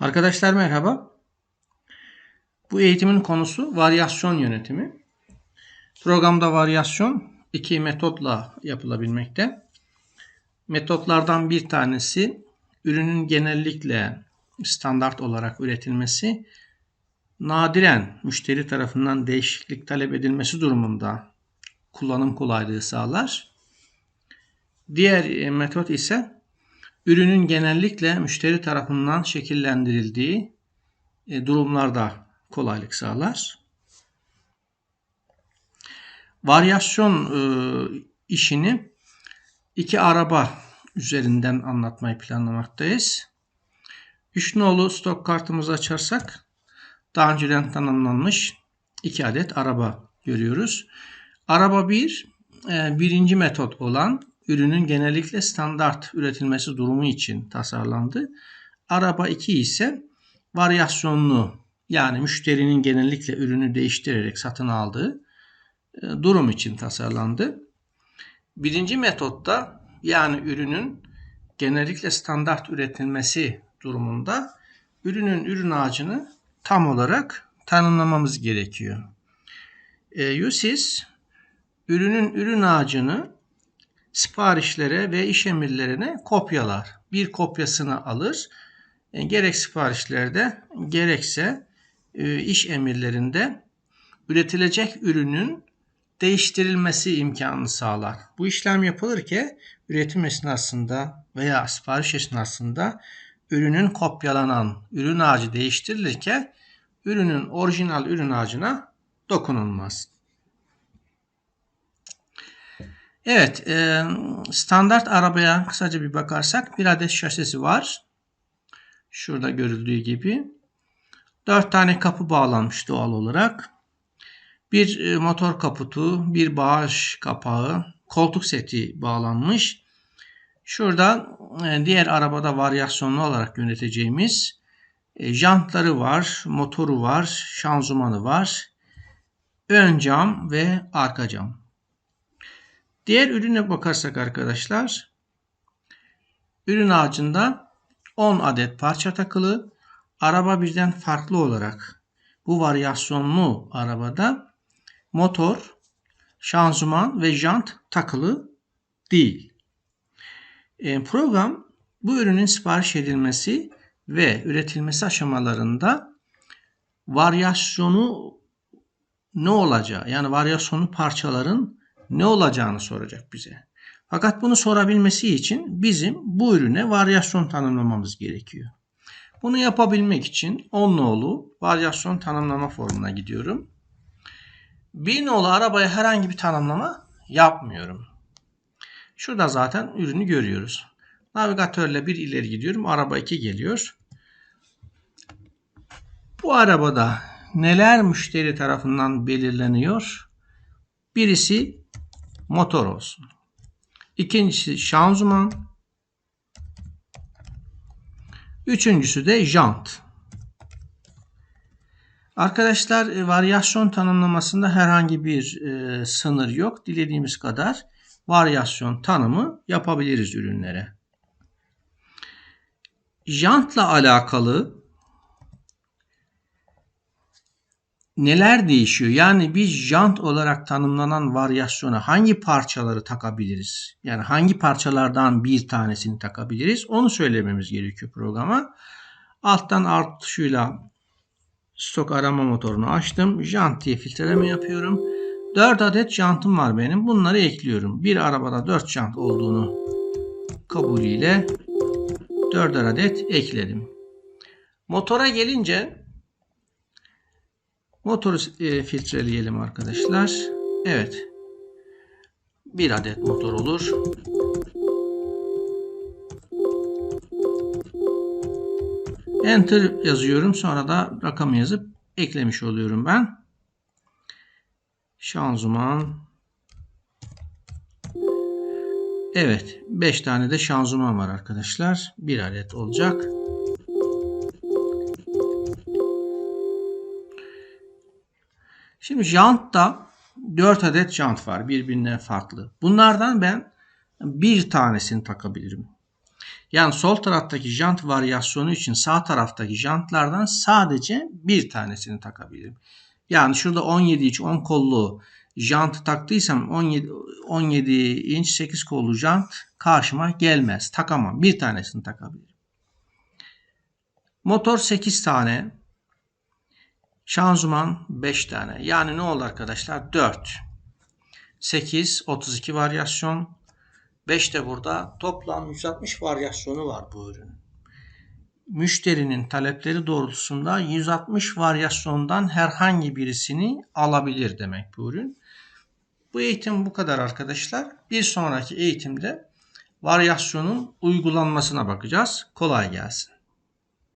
Arkadaşlar merhaba. Bu eğitimin konusu varyasyon yönetimi. Programda varyasyon iki metotla yapılabilmekte. Metotlardan bir tanesi ürünün genellikle standart olarak üretilmesi, nadiren müşteri tarafından değişiklik talep edilmesi durumunda kullanım kolaylığı sağlar. Diğer metot ise ürünün genellikle müşteri tarafından şekillendirildiği e, durumlarda kolaylık sağlar. Varyasyon e, işini iki araba üzerinden anlatmayı planlamaktayız. Üç nolu stok kartımızı açarsak daha önceden tanımlanmış iki adet araba görüyoruz. Araba 1 e, birinci metot olan ürünün genellikle standart üretilmesi durumu için tasarlandı. Araba 2 ise varyasyonlu yani müşterinin genellikle ürünü değiştirerek satın aldığı e, durum için tasarlandı. Birinci metotta yani ürünün genellikle standart üretilmesi durumunda ürünün ürün ağacını tam olarak tanımlamamız gerekiyor. E, USIS ürünün ürün ağacını siparişlere ve iş emirlerine kopyalar. Bir kopyasını alır. E, gerek siparişlerde gerekse e, iş emirlerinde üretilecek ürünün değiştirilmesi imkanını sağlar. Bu işlem yapılır ki üretim esnasında veya sipariş esnasında ürünün kopyalanan ürün ağacı değiştirilirken ürünün orijinal ürün ağacına dokunulmaz. Evet, e, standart arabaya kısaca bir bakarsak bir adet şasisi var. Şurada görüldüğü gibi. Dört tane kapı bağlanmış doğal olarak. Bir e, motor kaputu, bir bağış kapağı, koltuk seti bağlanmış. Şurada e, diğer arabada varyasyonlu olarak yöneteceğimiz e, jantları var, motoru var, şanzımanı var, ön cam ve arka cam. Diğer ürüne bakarsak arkadaşlar ürün ağacında 10 adet parça takılı. Araba birden farklı olarak bu varyasyonlu arabada motor, şanzıman ve jant takılı değil. E, program bu ürünün sipariş edilmesi ve üretilmesi aşamalarında varyasyonu ne olacağı yani varyasyonlu parçaların ne olacağını soracak bize. Fakat bunu sorabilmesi için bizim bu ürüne varyasyon tanımlamamız gerekiyor. Bunu yapabilmek için 10 nolu varyasyon tanımlama formuna gidiyorum. 1 nolu arabaya herhangi bir tanımlama yapmıyorum. Şurada zaten ürünü görüyoruz. Navigatörle bir ileri gidiyorum. Araba 2 geliyor. Bu arabada neler müşteri tarafından belirleniyor? Birisi motor olsun. İkincisi şanzıman. Üçüncüsü de jant. Arkadaşlar e, varyasyon tanımlamasında herhangi bir e, sınır yok. Dilediğimiz kadar varyasyon tanımı yapabiliriz ürünlere. Jantla alakalı neler değişiyor? Yani biz jant olarak tanımlanan varyasyona hangi parçaları takabiliriz? Yani hangi parçalardan bir tanesini takabiliriz? Onu söylememiz gerekiyor programa. Alttan alt tuşuyla stok arama motorunu açtım. Jant diye filtreleme yapıyorum. 4 adet jantım var benim. Bunları ekliyorum. Bir arabada 4 jant olduğunu kabulüyle 4 adet ekledim. Motora gelince Motoru e, filtreleyelim arkadaşlar. Evet. Bir adet motor olur. Enter yazıyorum. Sonra da rakamı yazıp eklemiş oluyorum ben. Şanzıman. Evet. 5 tane de şanzıman var arkadaşlar. Bir adet olacak. Şimdi jantta 4 adet jant var birbirinden farklı. Bunlardan ben bir tanesini takabilirim. Yani sol taraftaki jant varyasyonu için sağ taraftaki jantlardan sadece bir tanesini takabilirim. Yani şurada 17 inç 10 kollu jantı taktıysam 17, 17 inç 8 kollu jant karşıma gelmez. Takamam. Bir tanesini takabilirim. Motor 8 tane. Şanzıman 5 tane. Yani ne oldu arkadaşlar? 4. 8, 32 varyasyon. 5 de burada. Toplam 160 varyasyonu var bu ürün. Müşterinin talepleri doğrultusunda 160 varyasyondan herhangi birisini alabilir demek bu ürün. Bu eğitim bu kadar arkadaşlar. Bir sonraki eğitimde varyasyonun uygulanmasına bakacağız. Kolay gelsin.